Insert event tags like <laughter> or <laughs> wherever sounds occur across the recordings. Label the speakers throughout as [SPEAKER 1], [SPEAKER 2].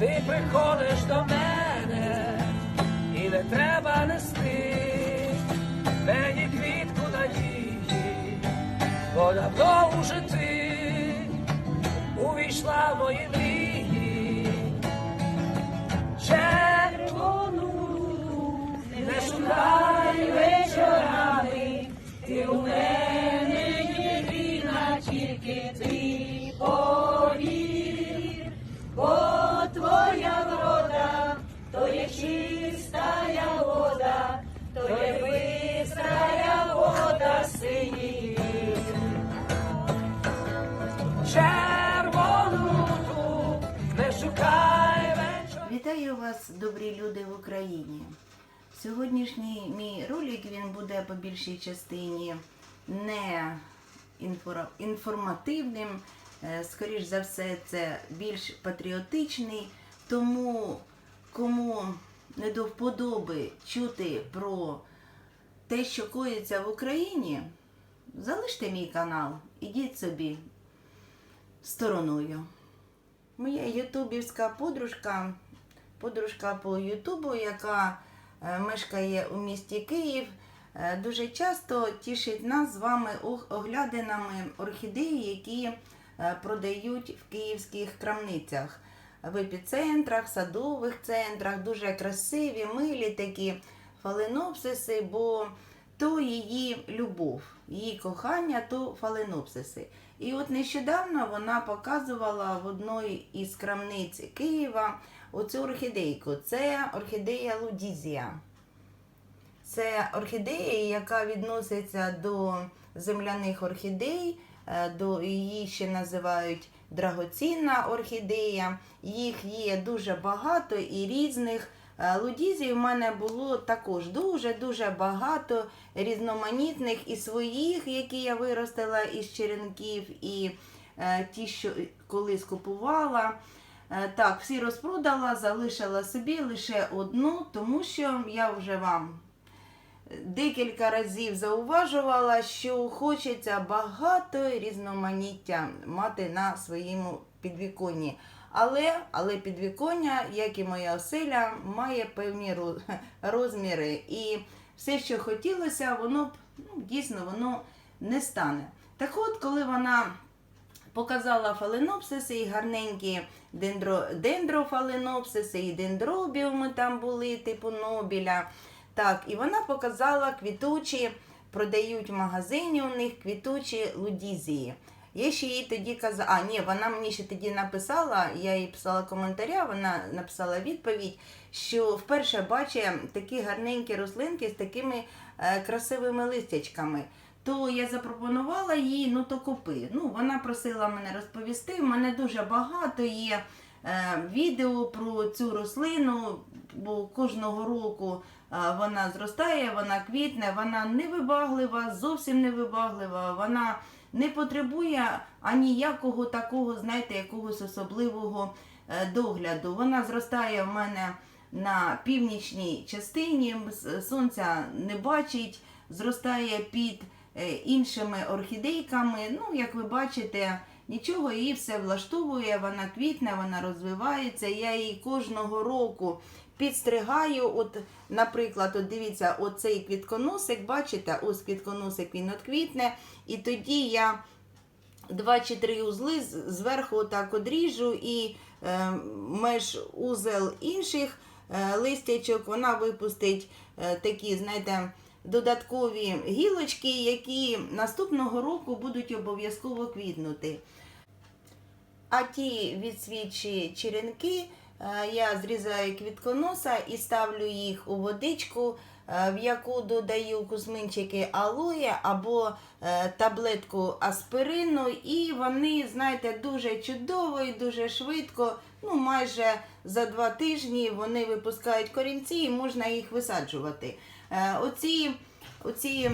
[SPEAKER 1] ти приходиш до мене, і не треба нести мені квітку надії, бо давно уже ти увійшла в мої мрії. Червону не шукай
[SPEAKER 2] Вітаю вас, добрі люди в Україні. Сьогоднішній мій ролик він буде по більшій частині не інформативним, е, скоріш за все, це більш патріотичний. Тому кому не до вподоби чути про те, що коїться в Україні, залиште мій канал, ідіть собі стороною. Моя ютубівська подружка, подружка по Ютубу, яка е, мешкає у місті Київ, е, дуже часто тішить нас з вами оглядинами орхідеї, які е, продають в київських крамницях, в епіцентрах, садових центрах, дуже красиві, милі такі фаленопсиси, бо то її любов, її кохання, то фаленопсиси. І от нещодавно вона показувала в одній із крамниць Києва оцю орхідейку. Це орхідея Лудізія. Це орхідея, яка відноситься до земляних орхідей, е, до її ще називають драгоцінна орхідея. Їх є дуже багато і різних. Е, Лудізій в мене було також дуже-дуже багато різноманітних і своїх, які я виростила із черенків, і е, ті, що колись купувала. Е, Так, всі розпродала, залишила собі лише одну, тому що я вже вам декілька разів зауважувала, що хочеться багато різноманіття мати на своєму підвіконні. Але, але підвіконня, як і моя оселя, має певні <laughs> розміри. І все, що хотілося, воно ну, дійсно воно не стане. Так от, коли вона показала фаленопсиси і гарненькі дендро, дендрофаленопсиси, і дендробіуми там були, типу Нобіля. Так, і вона показала квітучі, продають в магазині у них квітучі лудізії. Я ще їй тоді казала, а ні, вона мені ще тоді написала, я їй писала коментаря, вона написала відповідь, що вперше бачить такі гарненькі рослинки з такими е, красивими листячками. То я запропонувала їй, ну то купи. Ну, вона просила мене розповісти. У мене дуже багато є е, відео про цю рослину, бо кожного року е, вона зростає, вона квітне, вона невибаглива, зовсім невибаглива. Вона не потребує аніякого такого, знаєте, якогось особливого е, догляду. Вона зростає в мене на північній частині, сонця не бачить, зростає під іншими орхідейками. Ну, як ви бачите, нічого її все влаштовує, вона квітне, вона розвивається. Я її кожного року підстригаю. От, наприклад, от дивіться, оцей квітконосик, бачите, ось квітконосик він от квітне, і тоді я два чи три узли зверху отак одріжу і е, меж узел інших е, листячок вона випустить е, такі, знаєте, додаткові гілочки, які наступного року будуть обов'язково квітнути. А ті відсвічі черенки е, я зрізаю квітконоса і ставлю їх у водичку, е, в яку додаю кузьминчики алоє або е, таблетку аспирину, і вони, знаєте, дуже чудово і дуже швидко, ну майже за два тижні вони випускають корінці і можна їх висаджувати. Е, Оці, оці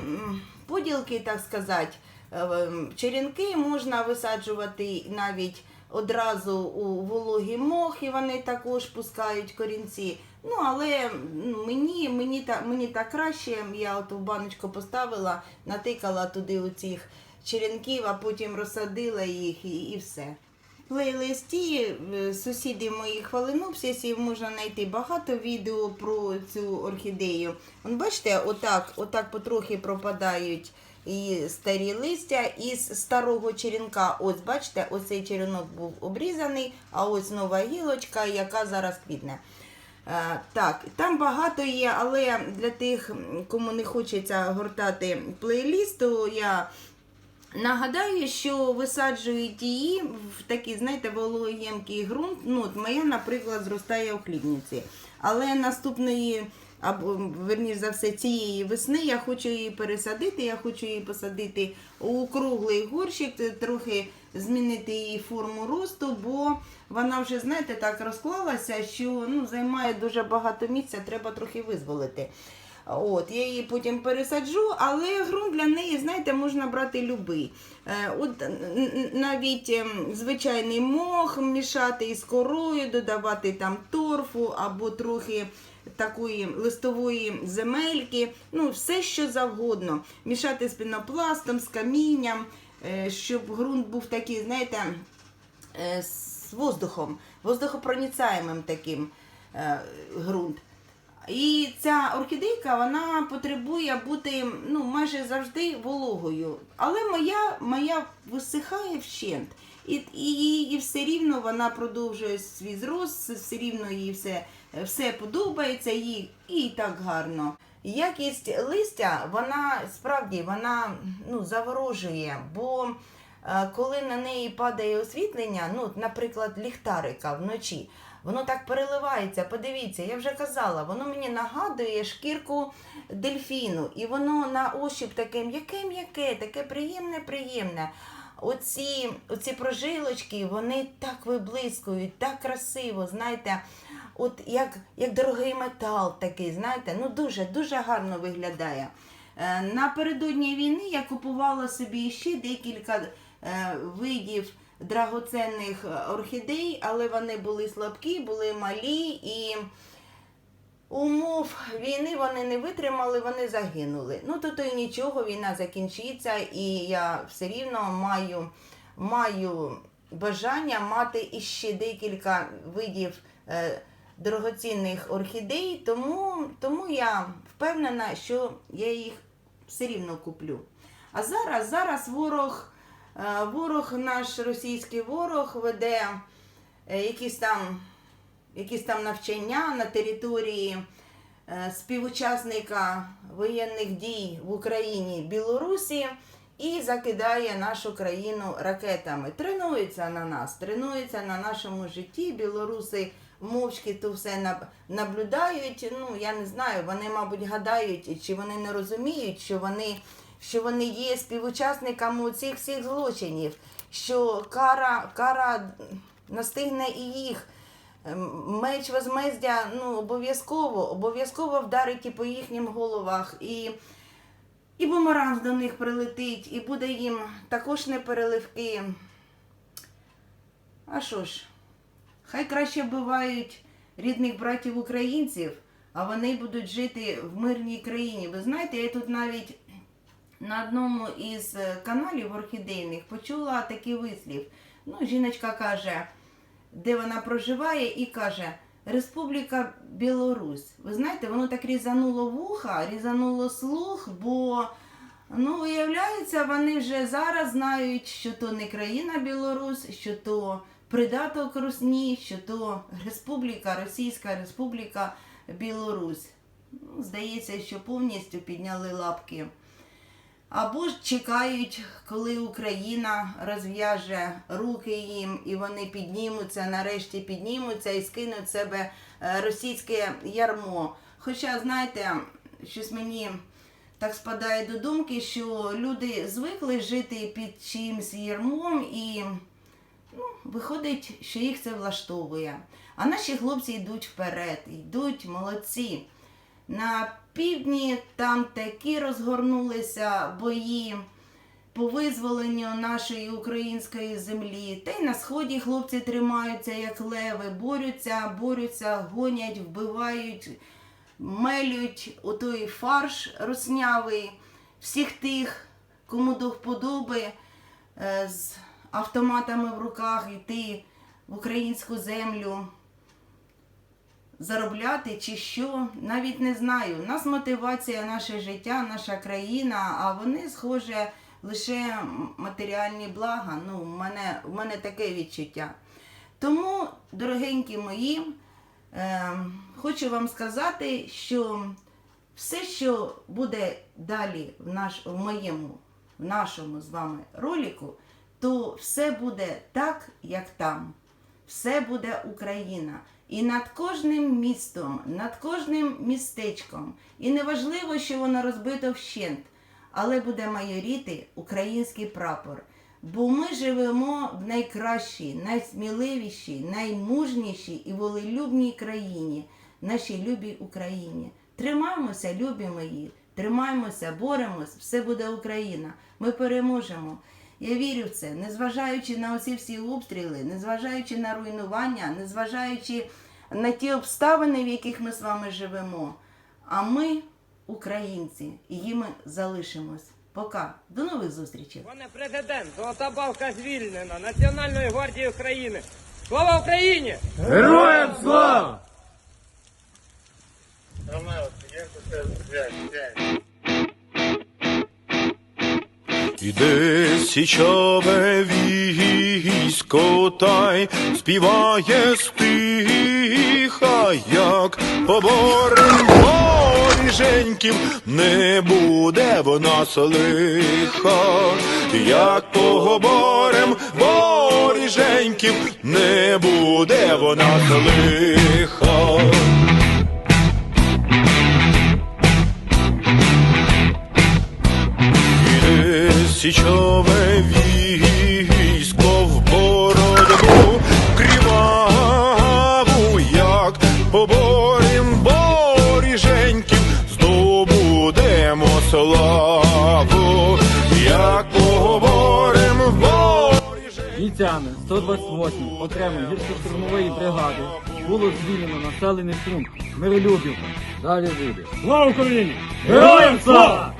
[SPEAKER 2] поділки, так сказати, е, черенки можна висаджувати навіть одразу у вологий мох, і вони також пускають корінці. Ну, але мені, мені, так, мені так краще, я от в баночку поставила, натикала туди оцих черенків, а потім розсадила їх і, і все. Плейлисті е, сусіди мої хвалинопсисів можна знайти багато відео про цю орхідею. Бачите, отак, отак потрохи пропадають і старі листя із старого черенка. Ось бачите, оцей черенок був обрізаний, а ось нова гілочка, яка зараз квітне. Е, Так, там багато є, але для тих, кому не хочеться гортати плейліст, то я нагадаю, що висаджують її в такий, знаєте, вологоємкий ґрунт. Ну, от моя, наприклад, зростає у хлібниці. Але наступної, або верніше за все, цієї весни я хочу її пересадити. Я хочу її посадити у круглий горщик, трохи змінити її форму росту, бо вона вже, знаєте, так розклалася, що ну, займає дуже багато місця, треба трохи визволити. От, я її потім пересаджу, але ґрунт для неї, знаєте, можна брати любий. Е, от навіть ем, звичайний мох мішати із корою, додавати там торфу або трохи такої листової земельки, ну все що завгодно. Мішати з пінопластом, з камінням, е, щоб ґрунт був такий, знаєте, е, з воздухом, воздухопроницаємим таким ґрунт. І ця орхідейка вона потребує бути ну, майже завжди вологою. Але моя, моя висихає вщент. І, і, і все рівно вона продовжує свій зрост, все рівно їй все, все подобається, їй і так гарно. Якість листя, вона справді вона ну, заворожує, бо е, коли на неї падає освітлення, ну, наприклад, ліхтарика вночі, воно так переливається. Подивіться, я вже казала, воно мені нагадує шкірку дельфіну, і воно на ощуп таке м'яке-м'яке, таке приємне, приємне. Оці, оці прожилочки, вони так виблискують, так красиво, знаєте, от як, як дорогий метал такий, знаєте, ну дуже, дуже гарно виглядає. Е, Напередодні війни я купувала собі ще декілька е, видів драгоценних е, орхідей, але вони були слабкі, були малі і умов війни вони не витримали, вони загинули. Ну то то й нічого, війна закінчиться, і я все рівно маю, маю бажання мати іще декілька видів е, дорогоцінних орхідей, тому, тому я впевнена, що я їх все рівно куплю. А зараз, зараз ворог, ворог, наш російський ворог веде е, якісь там, якісь там навчання на території е, співучасника воєнних дій в Україні Білорусі і закидає нашу країну ракетами. Тренується на нас, тренується на нашому житті. Білоруси мовчки то все наблюдають. Ну я не знаю, вони, мабуть, гадають, чи вони не розуміють, що вони, що вони є співучасниками цих всіх злочинів, що кара, кара настигне і їх. Ем, Меч возмездя ну, обов'язково, обов'язково вдарить і по їхнім головах. І, і бумеранг до них прилетить, і буде їм також не. А що ж, хай краще вбивають рідних братів українців, а вони будуть жити в мирній країні. Ви знаєте, я тут навіть на одному із е, каналів орхідейних почула такий вислів. Ну, жіночка каже, де вона проживає, і каже Республіка Білорусь. Ви знаєте, воно так різануло вуха, різануло слух, бо ну, виявляється, вони вже зараз знають, що то не країна Білорусь, що то придаток Русні, що то Республіка, Російська Республіка Білорусь. Ну, здається, що повністю підняли лапки. Або ж чекають, коли Україна розв'яже руки їм, і вони піднімуться, нарешті піднімуться і скинуть себе е, російське ярмо. Хоча, знаєте, щось мені так спадає до думки, що люди звикли жити під чимсь ярмом і ну, виходить, що їх це влаштовує. А наші хлопці йдуть вперед, йдуть молодці. На півдні там такі розгорнулися бої по визволенню нашої української землі. Та й на сході хлопці тримаються як леви, борються, борються, гонять, вбивають, мелють отой фарш руснявий, всіх тих, кому до вподоби, е, з автоматами в руках йти в українську землю, заробляти чи що, навіть не знаю. У нас мотивація, наше життя, наша країна, а вони, схоже, лише матеріальні блага. Ну, в мене, в мене таке відчуття. Тому, дорогенькі мої, е, хочу вам сказати, що все, що буде далі в, наш, в моєму, в нашому з вами ролику, то все буде так, як там. Все буде Україна. І над кожним містом, над кожним містечком. І неважливо, що воно розбито вщент, але буде майоріти український прапор. Бо ми живемо в найкращій, найсміливішій, наймужнішій і волелюбній країні, нашій любій Україні. Тримаємося, любі мої, тримаємося, боремось, все буде Україна. Ми переможемо. Я вірю в це, незважаючи на оці всі обстріли, незважаючи на руйнування, незважаючи на ті обставини, в яких ми з вами живемо. А ми, українці, і їми залишимось. Пока. До нових зустрічей.
[SPEAKER 3] Пане президент, золота балка звільнена Національної гвардії України. Слава Україні!
[SPEAKER 1] Героям слава!
[SPEAKER 4] Ромео.
[SPEAKER 5] Іде січове військо, та співає стиха, як поборем воріженьків, не буде в нас лиха, як поборем воріженьків, не буде в нас лиха. Січове військо в боротьбу криваву, як поборем боріженьків, здобудемо славу, як поборем боріженьків.
[SPEAKER 6] Бійцями 128 окремої гірсько-штурмової бригади було звільнено населений пункт Миролюбівка. Далі буде.
[SPEAKER 1] Слава Україні! Героям слава!